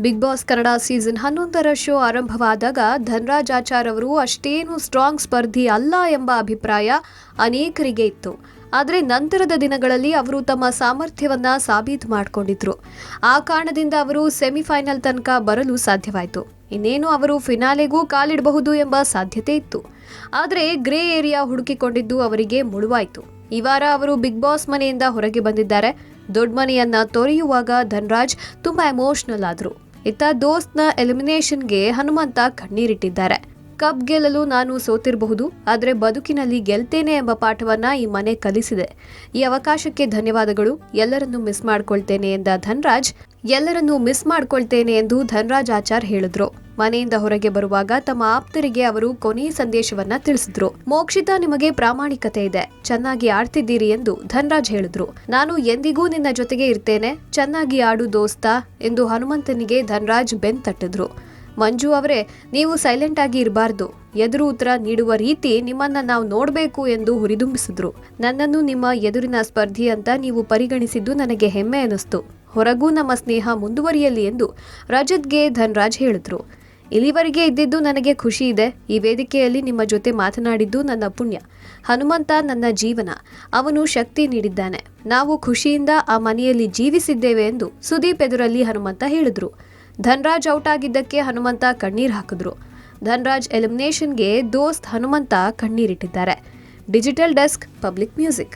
Big boss Kannada season ಹನ್ನೊಂದರ show ಆರಂಭವಾದಾಗ ಧನ್ರಾಜ್ ಆಚಾರ್ ಅವರು ಅಷ್ಟೇನು ಸ್ಟ್ರಾಂಗ್ ಸ್ಪರ್ಧಿ ಅಲ್ಲ ಎಂಬ ಅಭಿಪ್ರಾಯ ಅನೇಕರಿಗೆ ಇತ್ತು. ಆದರೆ ನಂತರದ ದಿನಗಳಲ್ಲಿ ಅವರು ತಮ್ಮ ಸಾಮರ್ಥ್ಯವನ್ನ ಸಾಬೀತು ಮಾಡಿಕೊಂಡಿದ್ರು. ಆ ಕಾರಣದಿಂದ ಅವರು ಸೆಮಿಫೈನಲ್ ತನಕ ಬರಲು ಸಾಧ್ಯವಾಯಿತು. ಇನ್ನೇನು ಅವರು ಫಿನಾಲೆಗೂ ಕಾಲಿಡಬಹುದು ಎಂಬ ಸಾಧ್ಯತೆ ಇತ್ತು. ಆದರೆ ಗ್ರೇ ಏರಿಯಾ ಹುಡುಕಿಕೊಂಡಿದ್ದು ಅವರಿಗೆ ಮುಳುವಾಯಿತು. ಈ ವಾರ ಅವರು ಬಿಗ್ ಬಾಸ್ ಮನೆಯಿಂದ ಹೊರಗೆ ಬಂದಿದ್ದಾರೆ. ದೊಡ್ಡ ಮನೆಯನ್ನ ತೊರೆಯುವಾಗ ಧನ್ರಾಜ್ ತುಂಬಾ ಎಮೋಷನಲ್ ಆದ್ರು. ಇತ್ತ ದೋಸ್ತ್ನ ಎಲಿಮಿನೇಷನ್ಗೆ ಹನುಮಂತ ಕಣ್ಣೀರಿಟ್ಟಿದ್ದಾರೆ. ಕಪ್ ಗೆಲ್ಲಲು ನಾನು ಸೋತಿರಬಹುದು, ಆದರೆ ಬದುಕಿನಲ್ಲಿ ಗೆಲ್ತೇನೆ ಎಂಬ ಪಾಠವನ್ನ ಈ ಮನೆ ಕಲಿಸಿದೆ. ಈ ಅವಕಾಶಕ್ಕೆ ಧನ್ಯವಾದಗಳು. ಎಲ್ಲರನ್ನೂ ಮಿಸ್ ಮಾಡ್ಕೊಳ್ತೇನೆ ಎಂದ ಧನ್ರಾಜ್, ಎಲ್ಲರನ್ನೂ ಮಿಸ್ ಮಾಡ್ಕೊಳ್ತೇನೆ ಎಂದು ಧನ್ರಾಜ್ ಆಚಾರ್ ಹೇಳಿದ್ರು. ಮನೆಯಿಂದ ಹೊರಗೆ ಬರುವಾಗ ತಮ್ಮ ಆಪ್ತರಿಗೆ ಅವರು ಕೊನೆಯ ಸಂದೇಶವನ್ನ ತಿಳಿಸಿದ್ರು. ಮೋಕ್ಷಿತಾ ನಿಮಗೆ ಪ್ರಾಮಾಣಿಕತೆ ಇದೆ. ಚೆನ್ನಾಗಿ ಆಡ್ತಿದ್ದೀರಿ ಎಂದು ಧನ್ರಾಜ್ ಹೇಳಿದ್ರು. ನಾನು ಎಂದಿಗೂ ನಿನ್ನ ಜೊತೆಗೆ ಇರ್ತೇನೆ. ಚೆನ್ನಾಗಿ ಆಡು ದೋಸ್ತ ಎಂದು ಹನುಮಂತನಿಗೆ ಧನ್ರಾಜ್ ಬೆನ್ ತಟ್ಟಿದ್ರು. ಮಂಜು ಅವರೇ, ನೀವು ಸೈಲೆಂಟ್ ಆಗಿ ಇರಬಾರ್ದು. ಎದುರು ಉತ್ತರ ನೀಡುವ ರೀತಿ ನಿಮ್ಮನ್ನ ನಾವು ನೋಡಬೇಕು ಎಂದು ಹುರಿದುಂಬಿಸಿದ್ರು. ನನ್ನನ್ನು ನಿಮ್ಮ ಎದುರಿನ ಸ್ಪರ್ಧಿ ಅಂತ ನೀವು ಪರಿಗಣಿಸಿದ್ದು ನನಗೆ ಹೆಮ್ಮೆ ಅನಿಸ್ತು. ಹೊರಗೂ ನಮ್ಮ ಸ್ನೇಹ ಮುಂದುವರಿಯಲಿ ಎಂದು ರಜತ್ಗೆ ಧನ್ರಾಜ್ ಹೇಳಿದ್ರು. ಇಲ್ಲಿವರೆಗೆ ಇದ್ದಿದ್ದು ನನಗೆ ಖುಷಿ ಇದೆ. ಈ ವೇದಿಕೆಯಲ್ಲಿ ನಿಮ್ಮ ಜೊತೆ ಮಾತನಾಡಿದ್ದು ನನ್ನ ಪುಣ್ಯ. ಹನುಮಂತ ನನ್ನ ಜೀವನ. ಅವನು ಶಕ್ತಿ ನೀಡಿದ್ದಾನೆ. ನಾವು ಖುಷಿಯಿಂದ ಆ ಮನೆಯಲ್ಲಿ ಜೀವಿಸಿದ್ದೇವೆ ಎಂದು ಸುದೀಪ್ ಎದುರಲ್ಲಿ ಹನುಮಂತ ಹೇಳಿದ್ರು. ಧನ್ರಾಜ್ ಔಟ್ ಆಗಿದ್ದಕ್ಕೆ ಹನುಮಂತ ಕಣ್ಣೀರು ಹಾಕಿದ್ರು. ಧನ್ರಾಜ್ ಎಲಿಮಿನೇಷನ್ಗೆ ದೋಸ್ತ್ Hanumantha ಕಣ್ಣೀರಿಟ್ಟಿದ್ದಾರೆ. Digital desk public music.